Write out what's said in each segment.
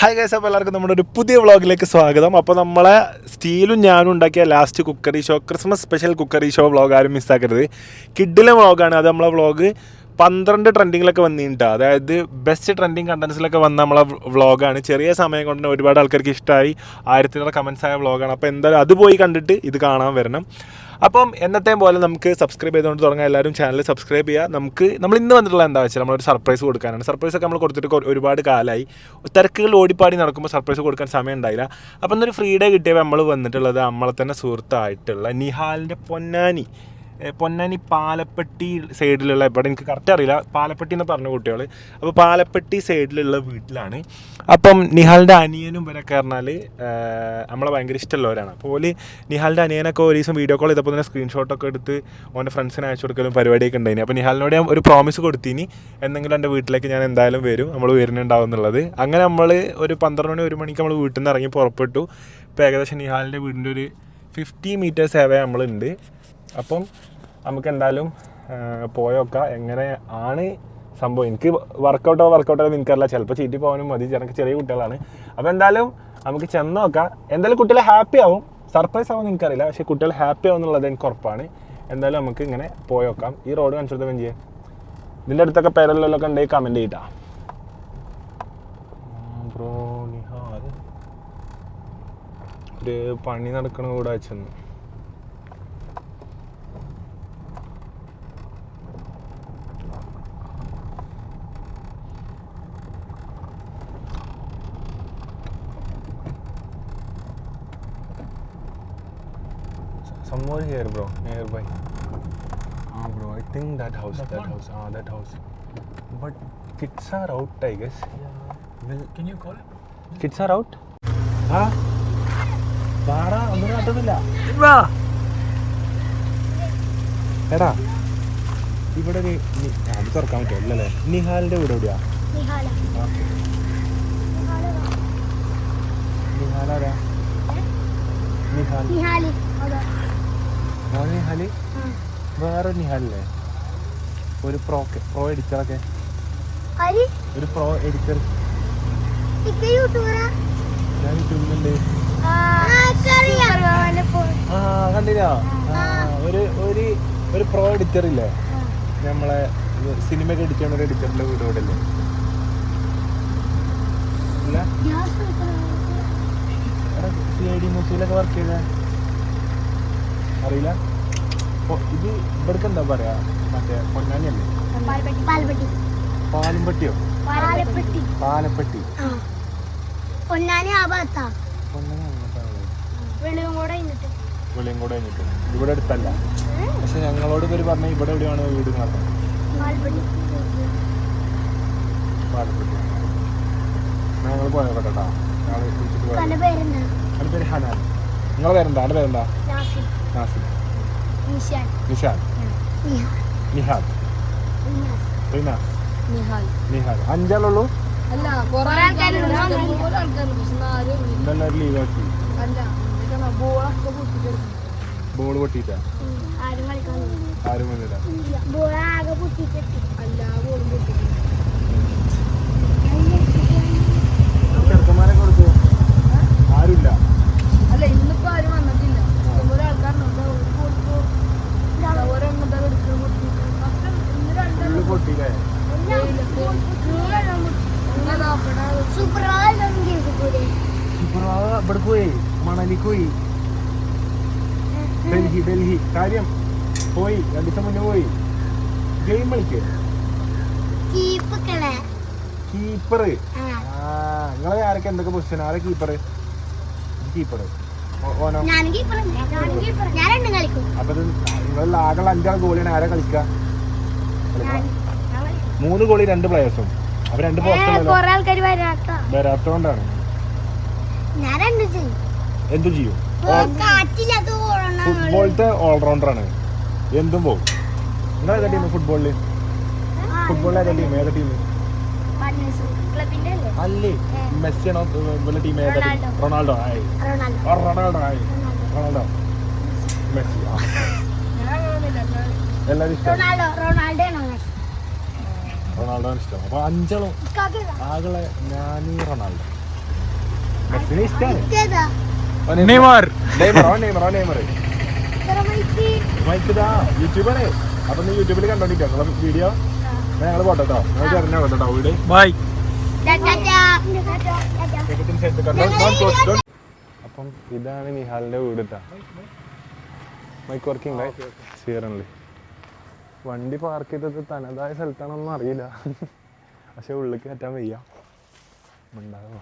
Hi guys അപ്പോൾ എല്ലാവർക്കും നമ്മുടെ ഒരു പുതിയ വ്ളോഗിലേക്ക് സ്വാഗതം. അപ്പോൾ നമ്മളെ സ്റ്റീലും ഞാനും ഉണ്ടാക്കിയ last cookery show Christmas special cookery show vlog ആരും മിസ്സാക്കരുത് കിഡിലെ വ്ളോഗാണ്. അത് നമ്മളെ വ്ളോഗ് പന്ത്രണ്ട് ട്രെൻഡിങ്ങിലൊക്കെ വന്നിട്ടുണ്ട്. അതായത് ബെസ്റ്റ് ട്രെൻഡിങ് കണ്ടൻസിലൊക്കെ വന്ന നമ്മളെ വ്ളോഗാണ്. ചെറിയ സമയം കൊണ്ട് തന്നെ ഒരുപാട് ആൾക്കാർക്ക് ഇഷ്ടമായി ആയിരത്തിനേറെ കമൻസ് ആയ വ്ളോഗാണ്. അപ്പോൾ എന്തായാലും അത് പോയി കണ്ടിട്ട് ഇത് കാണാൻ വരണം. അപ്പം എന്നത്തെയും പോലെ നമുക്ക് സബ്സ്ക്രൈബ് ചെയ്തുകൊണ്ട് തുടങ്ങാം. എല്ലാവരും ചാനൽ സബ്സ്ക്രൈബ് ചെയ്യുക. നമുക്ക് നമ്മൾ ഇന്ന് വന്നിട്ടുള്ള എന്താ വെച്ചാൽ നമ്മളൊരു സർപ്രൈസ് കൊടുക്കാനാണ്. സർപ്രൈസ് ഒക്കെ നമ്മൾ കൊടുത്തിട്ട് ഒരുപാട് കാലമായി തിരക്കുകൾ ഓടിപ്പാടി നടക്കുമ്പോൾ സർപ്രൈസ് കൊടുക്കാൻ സമയം ഉണ്ടായില്ല. അപ്പം ഇന്നൊരു ഫ്രീ ഡേ കിട്ടിയപ്പോൾ നമ്മൾ വന്നിട്ടുള്ളത് നമ്മളെ തന്നെ സുഹൃത്തായിട്ടുള്ള നിഹാലിന്റെ പൊന്നാനി. പൊന്നാനി പാലപ്പെട്ടി സൈഡിലുള്ള ഇവിടെ എനിക്ക് കറക്റ്റ് അറിയില്ല പാലപ്പെട്ടി എന്ന് പറഞ്ഞ കുട്ടികൾ അപ്പോൾ പാലപ്പെട്ടി സൈഡിലുള്ള വീട്ടിലാണ്. അപ്പം നിഹാലിന്റെ അനിയനും ഇവരൊക്കെ പറഞ്ഞാൽ നമ്മളെ ഭയങ്കര ഇഷ്ടമുള്ളവരാണ്. അപ്പോൾ ഓൽ നിഹാലിന്റെ അനിയനൊക്കെ ഒരു ദിവസം വീഡിയോ കോൾ ചെയ്തപ്പോൾ തന്നെ സ്ക്രീൻഷോട്ടൊക്കെ എടുത്ത് ഓന്റെ ഫ്രണ്ട്സിന് അയച്ചു കൊടുക്കലും പരിപാടിയൊക്കെ ഉണ്ടായിനി. അപ്പോൾ നിഹാലിനോട് ഞാൻ ഒരു പ്രോമിസ് കൊടുത്തിനി എന്തെങ്കിലും എന്റെ വീട്ടിലേക്ക് ഞാൻ എന്തായാലും വരും നമ്മൾ വരുന്നുണ്ടാവും എന്നുള്ളത്. അങ്ങനെ നമ്മൾ ഒരു പന്ത്രണ്ട് മണി ഒരു മണിക്ക് നമ്മൾ വീട്ടിൽ നിന്ന് ഇറങ്ങി പുറപ്പെട്ടു. ഇപ്പോൾ ഏകദേശം നിഹാലിന്റെ വീടിന്റെ ഒരു ഫിഫ്റ്റി മീറ്റേഴ്സ് ഏവേ നമ്മളുണ്ട്. അപ്പം നമുക്ക് എന്തായാലും പോയൊക്കെ എങ്ങനെ ആണ് സംഭവം. എനിക്ക് വർക്കൗട്ടോ വർക്കൗട്ടോ എനിക്കറിയില്ല. ചിലപ്പോൾ ചീറ്റി പോകാനും മതി. എനിക്ക് ചെറിയ കുട്ടികളാണ്. അപ്പോൾ എന്തായാലും നമുക്ക് ചെന്ന് നോക്കാം. എന്തായാലും കുട്ടികളെ ഹാപ്പി ആവും. സർപ്രൈസ് ആവും എനിക്കറിയില്ല. പക്ഷേ കുട്ടികൾ ഹാപ്പി ആവും എന്നുള്ളത് എനിക്ക് ഉറപ്പാണ്. എന്തായാലും നമുക്ക് ഇങ്ങനെ പോയോക്കാം. ഈ റോഡ് കാണിച്ചു കൊടുത്താൽ ചെയ്യാം ഇതിന്റെ അടുത്തൊക്കെ പേരല്ലോ ഉണ്ടെങ്കിൽ കമന്റ് ചെയ്താ ബ്രോ ഒരു പണി നടക്കണ കൂടെ വെച്ചെന്ന് somewhere here bro nearby ah bro i think that house that, that house ah that house but kids are out i guess Yeah. will Can you call it? kids are out ആ പാറ ഒന്നും കാട്ടുന്നില്ല എടാ ഇവിടെ ഒരു അത് തുറക്കാൻ പറ്റുമോ അല്ലല്ലേ നിഹാലിന്റെ വീട് എവിടെയാ നിഹാൽ ആരാ നിഹാൽ ആ. നിഹാൽ. വേറെ നിഹാലല്ലേ? ഒരു പ്രോ പ്രോ എഡിറ്ററൊക്കെ. ഹരി ഒരു പ്രോ എഡിറ്റർ. ഇക്ക യൂട്യൂബറാ? ഞാൻ യൂട്യൂബിലുണ്ട്. ആ കണ്ടില്ല? ഒരു ഒരു ഒരു പ്രോ എഡിറ്റർ ഇല്ലേ നമ്മളെ സിനിമയൊക്കെ എഡിറ്റ് ചെയ്യുന്ന ഒരു എഡിറ്ററിന്റെ വീട് ഇവിടെ ഇല്ല സി ഐ ഡി മ്യൂസിയിലൊക്കെ വർക്ക് ചെയ്ത. അറിയില്ല. ഇത് ഇവിടേക്ക് എന്താ പറയാ? മറ്റേ പൊന്നാനിയല്ലേ? പാലപ്പെട്ടി പാലുംപട്ടിയോ? പാലപ്പെട്ടി. പാലപ്പെട്ടി. ആ. പൊന്നാനി ആ ഭാഗത്താ. പൊന്നാനി അങ്ങോട്ടാണ് കൂടെ ഇന്നിട്ട് വെളിയും കൂടെ കഴിഞ്ഞിട്ട് ഇവിടെ അടുത്തല്ല. പക്ഷെ ഞങ്ങളോട് ഇവർ പറഞ്ഞ ഇവിടെ എവിടെയാണ് വീട് നടന്നത് ഞങ്ങൾ പോയോട്ടെ കേട്ടോ. ഞങ്ങൾ വിളിച്ചിട്ട് പേര് ഹനാൻ. നിങ്ങളെ പേരെന്താ? എന്റെ പേരെന്താ? നാസിം നിഷാൻ നിഷാൻ നിയാസ് റിനാസ് നിഹാൽ അഞ്ചാളുള്ളൂ? അല്ല കുറെ ആൾക്കാരുണ്ട്. ലീവാക്കി ബോൾ പൊട്ടിയിട്ടാ? ആരും വന്നില്ല. ചെറുക്കന്മാരെ കൊടുത്തു? ആരുമില്ല. അല്ല ഇന്നിപ്പോ ആരും വന്നിട്ടില്ല. ഇവിടെ പോയി. മണലിക്ക് പോയി. ഡൽഹി ഡൽഹി. കാര്യം പോയി. രണ്ടു ദിവസം മുന്നേ പോയി. ഗെയിം കളിക്ക്. കീപ്പർ നിങ്ങളെ ആരൊക്കെ എന്തൊക്കെ പൊസിഷൻ ആരെ കീപ്പർ കീപ്പർ ആകെ അഞ്ചാൾ ഗോളിയാണ് ആരാ കളിക്കുക മൂന്ന് ഗോളി രണ്ട് പ്ലേയേഴ്സും അപ്പൊ രണ്ട് വരാത്തോണ്ടാണ്. എന്തു ചെയ്യും? ഫുട്ബോളത്തെ ഓൾറൗണ്ടർ ആണ് എന്തും പോകും നിങ്ങൾ ഏതാ ടീം ഫുട്ബോളിൽ ഫുട്ബോളിൽ ഏതാ ടീം ഏതാ ടീം അല്ലേ? മെസ്സിയാണോ വലിയ ടീം ഏതാ? റൊണാൾഡോ. റൊണാൾഡോ. ആയി റൊണാൾഡോ. ആയി റൊണാൾഡോ. മെസ്സി. എല്ലാവരും ഇഷ്ടം? റൊണാൾഡോ. ഇഷ്ടം. അപ്പൊ അഞ്ചളും. ആകളെ ഞാൻ റൊണാൾഡോ. മെസ്സിനെ ഇഷ്ടമാണ്? നെയ്മർ. നെയ്മർ. ഓ നെയ്മർ. മൈക്കിതാ യൂട്യൂബറേ അപ്പൊ നീ യൂട്യൂബിൽ കണ്ടോണ്ടിരിക്കോ? വീഡിയോ? ഞങ്ങൾ പോട്ടോ ഞങ്ങൾ അറിഞ്ഞോ കേട്ടോ വീട്. ബൈ. ടാറ്റാ. ടാറ്റാ. ടാറ്റാ. അപ്പം ഇതാണ് നിഹാലിന്റെ വീട് കേട്ടാ മൈക്ക് വർക്കിംഗ് സീറണിൽ വണ്ടി പാർക്ക് ചെയ്തത് തനതായ സ്ഥലത്താണോന്നും അറിയില്ല. പക്ഷെ ഉള്ളിൽ കയറ്റാൻ വയ്യ. ഉണ്ടാകുമോ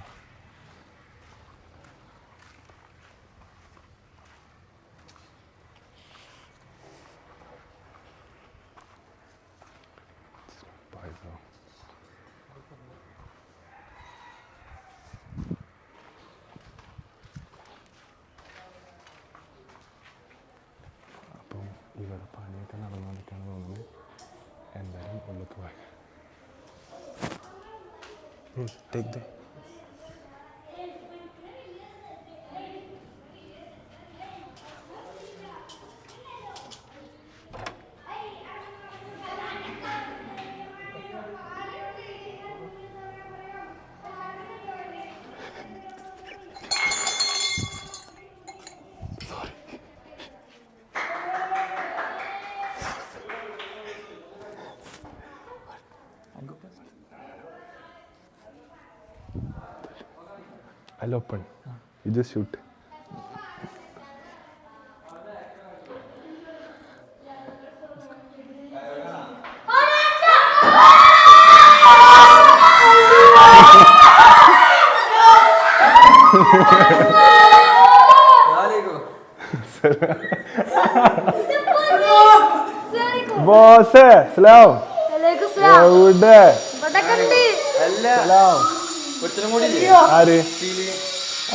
അപ്പം ഇവിടെ പണിയൊക്കെ നടന്നുകൊണ്ടിരിക്കുകയാണ് തോന്നുന്നത് എന്തായാലും ഉള്ളിലേക്ക് പോയി ടേക്ക് ദേ I'll open. You just shoot. Boss സലാം. എവിടെ സലാം ആര്?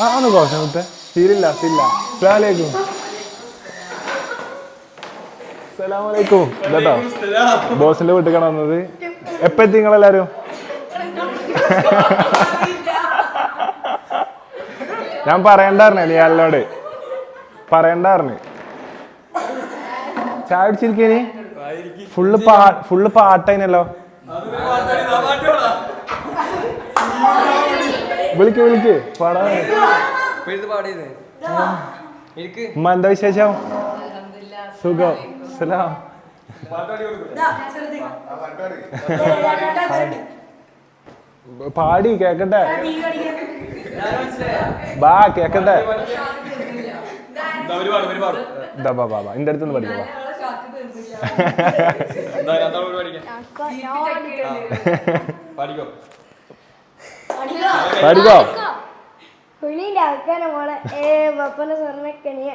ആണ് കോശം മുത്തേ. സീലില്ല സീല്ല സലാമലൈക്കും. സലാമലൈക്കും. ഇതാട്ടോ. ബോസിന്റെ വീട്ടിൽ കാണുന്നത് എപ്പെത്തി എപ്പ എത്തി നിങ്ങളെല്ലാരും? ഞാൻ പറയണ്ടായിരുന്നേ നിയാലിനോട് പറയണ്ടായിരുന്നു. ചായ അടിച്ചിരിക്കേനി ഫുള്ള് പാ ഫുള്ള് പാട്ടതിനല്ലോ വിളിക്ക് വിളിക്ക്. പാടാ. ഉമ്മ എന്താ വിശേഷം? സുഖം. സലാം. പാടി. കേക്കട്ടെ. ബാ കേക്കട്ടെ. ദാ ബാ ബാ ബാ. എന്റെ അടുത്തൊന്ന് പഠിക്കാം കുഞ്ഞിന്റെ മോളെ. ഏ പപ്പന്റെ സ്വർണക്കണി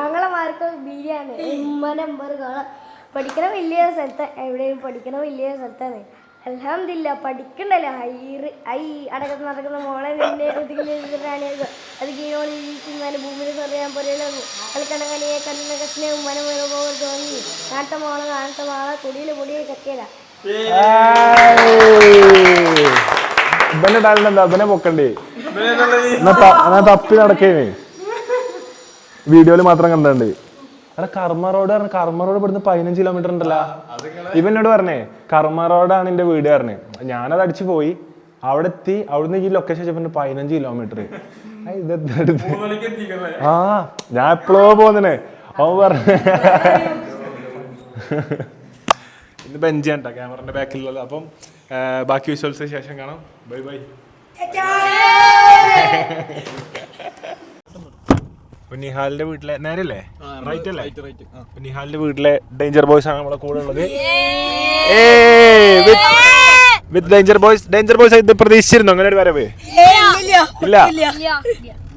ആങ്ങളമാർക്ക് ബിരിയാണി. ഉമ്മനെ നമ്പർ കാണാം. പഠിക്കണ വലിയ സ്ഥലത്ത് എവിടെയും പഠിക്കണ വലിയ സ്ഥലത്താണ്. അലഹമില്ല പഠിക്കണ്ടല്ലോ. ഹൈറ് ഐ അടക്കത്ത് നടക്കുന്ന മോളെ നിന്നെ റാണി അത് കീഴോളിരിക്കുന്ന ഭൂമിയിൽ പറയാൻ പോലെയുള്ളൂ കളിക്കണകനിയെ കണ്ണ കഷ്ണെ ഉമ്മനെ പോകാൻ തോന്നി. നാട്ട മോളെ നാട്ട മോളെ കുടിയിൽ പൊടിയെ കത്തിയതാ. ഇവന്റെ ടാലന്റ് എന്താ ഇവനെ പൊക്കണ്ടേ? എന്നാ തപ്പി നടക്കേനെ. വീഡിയോയിൽ മാത്രം കണ്ടേ അവിടെ കർമ്മ റോഡ് പറഞ്ഞ കർമ്മ റോഡ് ഇവിടുന്ന് പതിനഞ്ച് കിലോമീറ്റർ ഉണ്ടല്ലോ. എന്നോട് പറഞ്ഞേ കർമ്മ റോഡാണ് എന്റെ വീട് പറഞ്ഞേ. ഞാനത് അടിച്ചു പോയി. അവിടെ എത്തി അവിടുന്ന് ഈ ലൊക്കേഷൻ വെച്ചപ്പോ പതിനഞ്ച് കിലോമീറ്റർ ആ ഞാൻ എപ്പോഴോ പോന്നെ അവൻ പറഞ്ഞു ഇന്ന് ബെഞ്ച് കേട്ടോ ക്യാമറന്റെ ബാക്കിലുള്ളത്. അപ്പം ബാക്കി വിശ്വസിച്ച ശേഷം കാണാം. Bye bye. നിഹാലിന്റെ വീട്ടിലെ നേരല്ലേ റൈറ്റ് അല്ലേ? നിഹാലിന്റെ വീട്ടിലെ ഡേഞ്ചർ ബോയ്സ് ആണ് നമ്മളെ കൂടെ ഉള്ളത്. With danger boys danger boys ഇത് പ്രതീക്ഷിച്ചിരുന്നു? അങ്ങനെ ഒരു വരവ് ഇല്ല.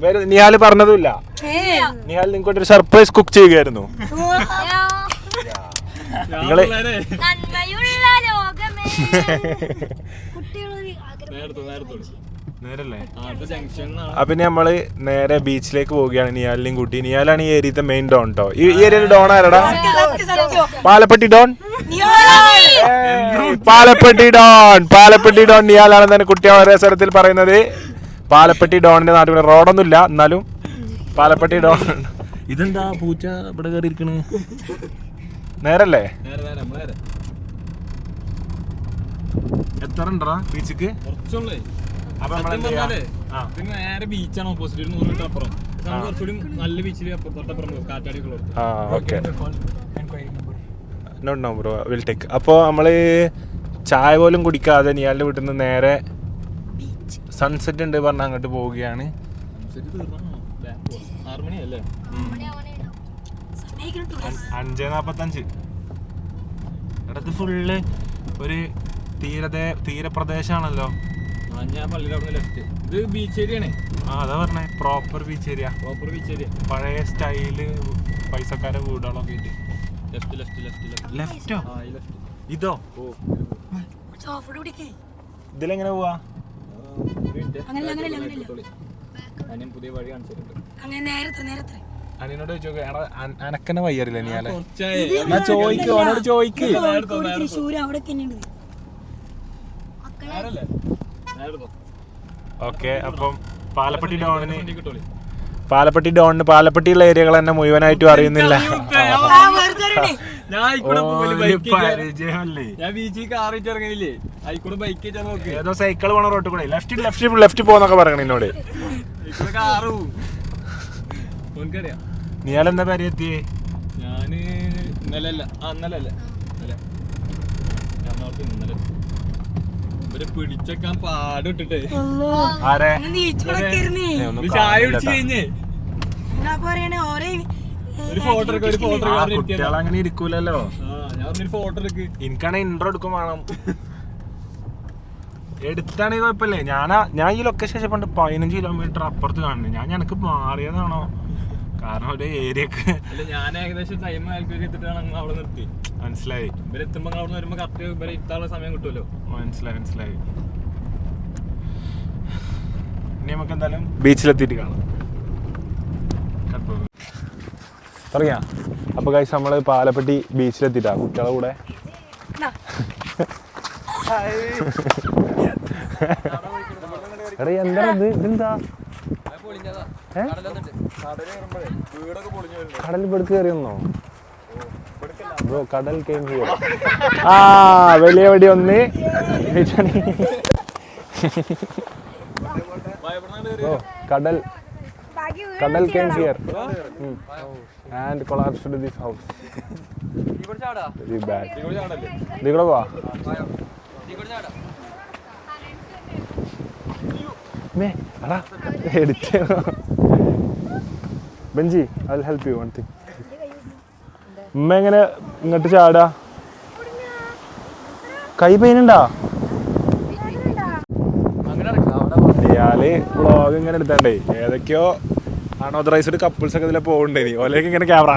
വേറെ നിഹാൽ പറഞ്ഞതുമില്ല നിഹാൽ നിങ്ങൾക്ക് ഒരു സർപ്രൈസ് കുക്ക് ചെയ്യുകയായിരുന്നു. നിങ്ങൾ നന്മയുള്ള ലോകമേ. നേരല്ലേ? അപ്പൊ ഇനി നമ്മൾ നേരെ ബീച്ചിലേക്ക് പോവുകയാണ് നിയാലിനെയും കൂട്ടി. നിയാലാണ് ഈ ഏരിയത്തെ മെയിൻ ഡോൺ കേട്ടോ ഈ ഏരിയയിൽ ഡോൺ ആരടാ? Palappetty don Palappetty don Palappetty don നിയാലാണെന്നാണ് കുട്ടി വളരെ സ്വരത്തിൽ പറയുന്നത്. പാലപ്പെട്ടി ഡോണിന്റെ നാട്ടിൽ റോഡൊന്നുമില്ല എന്നാലും പാലപ്പെട്ടി ഡോൺ ഇതെന്താ പൂച്ച ഇവിടെ കയറിയിരിക്കണേ നേരല്ലേ? എത്ര ഉണ്ടോ ബീച്ചിക്ക് അപ്പൊ ആ. നേരെ ബീച്ചാണ് ഓപ്പോസിറ്റ് ഒരു നൂറ് മീറ്റർ അപ്പുറം. കുറച്ചുകൂടി നല്ല ബീച്ചിൽ തൊട്ടപ്പുറം പോകും കാറ്റാടി കുളം ആ okay. Not no bro will take അപ്പോൾ നമ്മൾ ചായ പോലും കുടിക്കാതെ നിയാലിന്റെ വീട്ടിൽ നിന്ന് നേരെ സൺസെറ്റ് ഉണ്ട് പറഞ്ഞ അങ്ങോട്ട് പോവുകയാണ്. ആറ് മണിയല്ലേ അഞ്ചേ നാപ്പത്തഞ്ച്. ഇടത്ത് ഫുള്ള് ഒരു തീരദേ തീരപ്രദേശാണല്ലോ. ഞാൻ പള്ളിയുടെ അവിടെ ലെഫ്റ്റ് ഇത് ബീച്ച് ഏരിയ ആണ്. ആ അതാ പറഞ്ഞേ. Proper beach area proper beach area പഴയ സ്റ്റൈൽ പൈസക്കാരെ വീടുകളൊക്കെ ആയിട്ട്. ലെഫ്റ്റ് ലെഫ്റ്റ് ലെഫ്റ്റ് ലെഫ്റ്റ് ലെഫ്റ്റോ ഇതോ? ഓ. ഇതിലെങ്ങനെ പോവാ? അങ്ങനെ പുതിയ വഴി കാണിച്ചിട്ടുണ്ട്. അങ്ങനെ നേരത്തെ നേരത്തെ. അനിയനോട് ചോദിച്ചു എടാ അനക്കനെ അനക്കന്നെ വയ്യറില്ല നീയാലെ കുറച്ചായി. എന്നാ ചോദിക്ക് അവനോട് ചോദിക്ക് ഓക്കെ അപ്പം പാലപ്പെട്ടി ഡോണിന് പാലപ്പെട്ടി ഡോണിന് പാലപ്പെട്ടിയുള്ള ഏരിയകൾ തന്നെ മുഴുവനായിട്ടും അറിയുന്നില്ല. ഏതോ സൈക്കിൾ പോണ റോട്ടിൽ കൂടെ. ലെഫ്റ്റ് ലെഫ്റ്റ് ലെഫ്റ്റ് പോന്നൊക്കെ പറയണ എന്നോട് എനിക്കറിയാം നീയാലെന്താ പേര് എത്തിയേ ഞാൻ ഇന്നലെ അല്ല ആ ഇന്നലെ. അല്ല ഇന്നലെ എറണാകുളത്ത് ഇന്നലെ. ഇവരെ പിടിച്ചേക്കാൻ പാടിട്ടിട്ടേ. ആരെ? ഒരു ചായ കാണില്ല കഴിഞ്ഞേ. എന്നാ പറയണേ ഓരേ ഒരു ഫോട്ടോ എടുക്ക ഒരു ഫോട്ടോ ആ എടുക്കാൻ കുട്ടികൾ അങ്ങനെ ഇരിക്കൂലല്ലോ. ആ ഞാൻ ഒരു ഫോട്ടോ എടുക്ക്. എനിക്കാണെ ഇൻട്രോ എടുക്കും വേണം. എടുത്താണെങ്കിൽ കുഴപ്പമില്ലേ. ഞാനാ ഞാൻ ഈ ലൊക്കേഷൻ പണ്ട് പതിനഞ്ച് കിലോമീറ്റർ അപ്പുറത്ത് കാണുന്നത് ഞാൻ എനിക്ക് മാറിയതാണോ? കാരണം ഒരു ഏരിയക്ക് അല്ല ഞാൻ ഏകദേശം ടൈം കാൽക്കുലേറ്റ് ചെയ്തിട്ടാണ് അങ്ങ് അവിടെ നിർത്തി. മനസ്സിലായി. ഇവരെത്തുമ്പോ അവിടെ വരുമ്പോൾ വരുമ്പോ കറക്റ്റ് ഇവരെ ഇത്താനുള്ള സമയം കിട്ടുമല്ലോ മനസ്സിലായി മനസ്സിലായി. ഇനി നമുക്ക് എന്തായാലും ബീച്ചിലെത്തിയിട്ട് കാണാം. പറയാ അപ്പൊ കഴിച്ച് നമ്മൾ പാലപ്പെട്ടി ബീച്ചിലെത്തിട്ടാ. കുട്ടികളെ കൂടെ. എടാ എന്താ ഇത്? ഇതെന്താ? കടൽ പെടുക്ക് കയറിയൊന്നോ? ബ്രോ കടൽ കെയിം ഹിയർ ആ വലിയ വടി ഒന്ന്. ഓ കടൽ. കടൽ came here and collapsed this house very bad ഇതികൂടെ പോവാ? മേ. അടാ edit Benji I help you one thing ഉമ്മ എങ്ങനെ ഇങ്ങോട്ട് ചാടാ? കൈ പെയിനുണ്ടാ? ഇയാൾ വ്ളോഗ് ഇങ്ങനെ എടുത്തണ്ടേ ഏതൊക്കെയോ അൺഓതറൈസ്ഡ് കപ്പിൾസ് ഒക്കെ ഇതിലെ പോകണ്ടേ ഓലേക്ക് ഇങ്ങനെ ക്യാമറ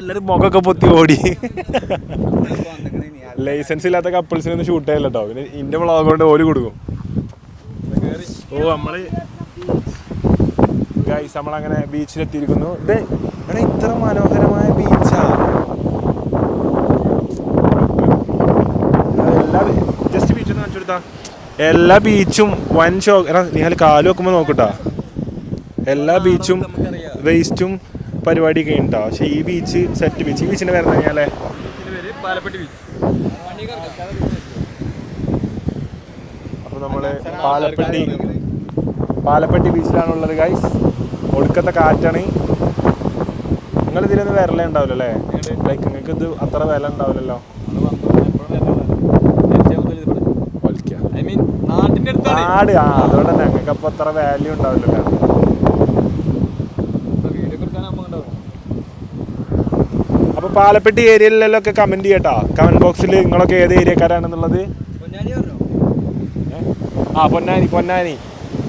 എല്ലാരും മുഖമൊക്കെ പൊത്തി ഓടി. ലൈസൻസ് ഇല്ലാത്ത കപ്പിൾസിനൊന്നും ഷൂട്ട് ചെയ്യല്ലോ കേട്ടോ പിന്നെ ഇന്റെ വ്ളോഗ് കൊണ്ട് ഓൽ കൊടുക്കും. ഓ നമ്മൾ ഗൈസ് നമ്മളങ്ങനെ ബീച്ചിലെത്തിയിരിക്കുന്നു ഇത് എടാ ഇത്ര മനോഹരമായ ബീച്ചാ എല്ലാ ജസ്റ്റ് ബീച്ച് ഒന്ന് കാണിച്ചു എല്ലാ ബീച്ചും വൻ ഷോ നിങ്ങൾ കാൽ വെക്കുമ്പോൾ നോക്കട്ടാ. എല്ലാ ബീച്ചും വേസ്റ്റും പരിപാടി ഒക്കെ ഉണ്ടാ? പക്ഷെ ഈ ബീച്ച് സെറ്റ് ബീച്ച് ഈ ബീച്ചിന്റെ പേര് തന്നെയാ അപ്പോൾ നമ്മൾ പാലപ്പെട്ടി പാലപ്പെട്ടി ബീച്ചിലാണുള്ളത് ഗൈസ് ഒടുക്കത്തെ കാറ്റാണ്. നിങ്ങൾ ഇതിലൊന്നും വിരലേ ഉണ്ടാവില്ല അല്ലേ ലൈക്ക് നിങ്ങൾക്ക് ഇത് അത്ര വില ഉണ്ടാവില്ലല്ലോ. നാട് ആ അതുകൊണ്ട് തന്നെ ഞങ്ങൾക്ക് അപ്പൊ അത്ര വാല്യൂ ഉണ്ടാവില്ലല്ലോ അപ്പൊ പാലപ്പെട്ടി ഏരിയയിലെല്ലാം ഒക്കെ കമന്റ് ചെയ്യട്ടോ. കമന്റ് ബോക്സിൽ നിങ്ങളൊക്കെ ഏത് ഏരിയക്കാരാണെന്നുള്ളത്? ആ പൊന്നാനി പൊന്നാനി.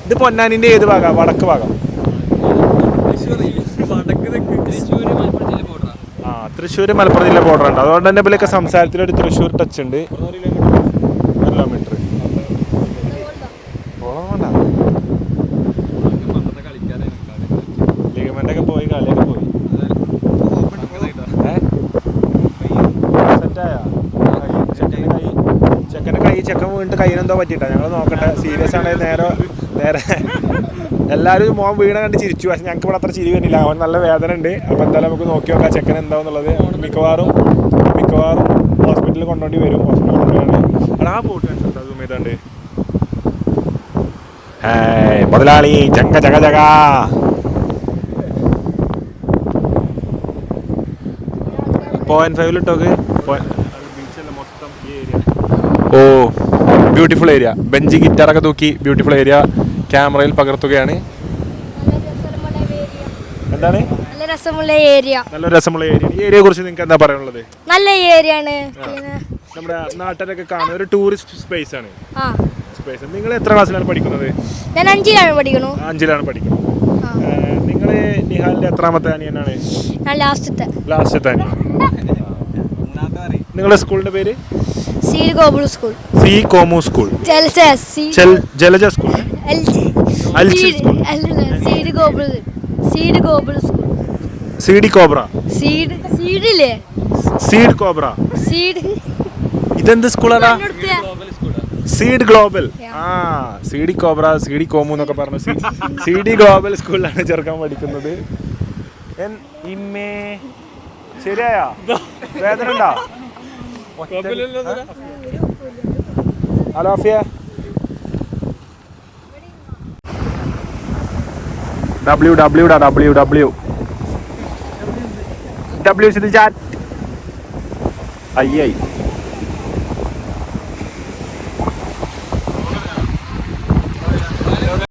ഇത് പൊന്നാനിന്റെ ഏത് ഭാഗം? വടക്ക് ഭാഗം വടക്ക് തെക്ക് തൃശ്ശൂര് മലപ്പുറം ജില്ല ബോർഡറാ ആ തൃശ്ശൂർ മലപ്പുറം ജില്ല ബോർഡർ ഉണ്ട്. അതുകൊണ്ട് തന്നെ ഇവരൊക്കെ സംസാരത്തിൽ ഒരു തൃശ്ശൂർ ടച്ച് ഉണ്ട്. കിലോമീറ്റർ? സെറ്റായോ? ചെക്കന് കൈ ചെക്കൻ വീണ്ടും കയ്യിനെന്തോ പറ്റിയിട്ടാ. ഞങ്ങൾ നോക്കട്ടെ. സീരിയസ് ആണെങ്കിൽ നേരെ നേരെ എല്ലാവരും മോൻ വീണ കണ്ട് ചിരിച്ചു. പക്ഷെ ഞങ്ങൾക്ക് ഇവിടെ അത്ര ചിരി വരുന്നില്ല അവൻ നല്ല വേദന ഉണ്ട്. അപ്പോൾ എന്തായാലും നമുക്ക് നോക്കി നോക്കാം ചെക്കൻ എന്താണെന്നുള്ളത് മിക്കവാറും മിക്കവാറും ഹോസ്പിറ്റലിൽ കൊണ്ടുപോയി വരും. ഹോസ്പിറ്റലിൽ കൊണ്ടുപോയാണ് ആ പോട്ട് ഏയ്, മുതലാളി ചങ്ക ചക ചക. പോയിന്റ് ഫൈവിൽ ഇട്ടോക്ക്. ഓ ബ്യൂട്ടിഫുൾ ഏരിയ ബെഞ്ച് ഗിറ്റാറൊക്കെ തൂക്കി ബ്യൂട്ടിഫുൾ ഏരിയ ക്യാമറയിൽ പകർത്തുകയാണ്. എന്താണ്? നല്ല രസമുള്ള ഏരിയ. നല്ല രസമുള്ള ഏരിയ. ഈ ഏരിയയെ കുറിച്ച് നിങ്ങൾക്ക് എന്താ പറയാനുള്ളത്? നല്ല ഏരിയ ആണ് നമ്മുടെ നാട്ടിലൊക്കെ കാണുന്ന ഒരു ടൂറിസ്റ്റ് സ്പേസ് ആണ്. സ്പേസ് നിങ്ങൾ എത്ര ക്ലാസ്സിലാണ് പഠിക്കുന്നത്? ഞാൻ അഞ്ചിലാണ് പഠിക്കണു അഞ്ചിലാണ് പഠിക്കുന്നത്. നിങ്ങൾ നിഹാലിന്റെ എത്രാമത്തെ അനിയനാണ്? ഞാൻ ലാസ്റ്റത്തെ. ലാസ്റ്റത്തെ അനിയൻ. നിങ്ങളുടെ സ്കൂളിന്റെ പേര്? സി ഗോബിൾ school. C Komu school. Jalaja school. സീഡ് സീഡ് ഗോബിൾ സീഡ് ഗോബിൾ സ്കൂൾ. സി ഡി കോബ്ര. സീഡ് സീഡില്ലേ? Seed cobra. സീഡ് ഇതെന്ത് സ്കൂളാടാ? Seed global. ആ സീഡി കോബ്ര സീഡി കോമു എന്നൊക്കെ പറഞ്ഞു സീഡി ഗ്ലോബൽ സ്കൂളിലാണ് ചെറുക്കാൻ പഠിക്കുന്നത്. എൻ- ഇമ്മേ. ശരിയായാ? വേദന ഉണ്ടോ? ഹലോ അഫിയ. ഡബ്ല്യു ഡബ്ല്യു ഡാ ഡബ്ല്യു ഡബ്ല്യു ഡബ്ല്യു ചാറ്റ് അയ്യായി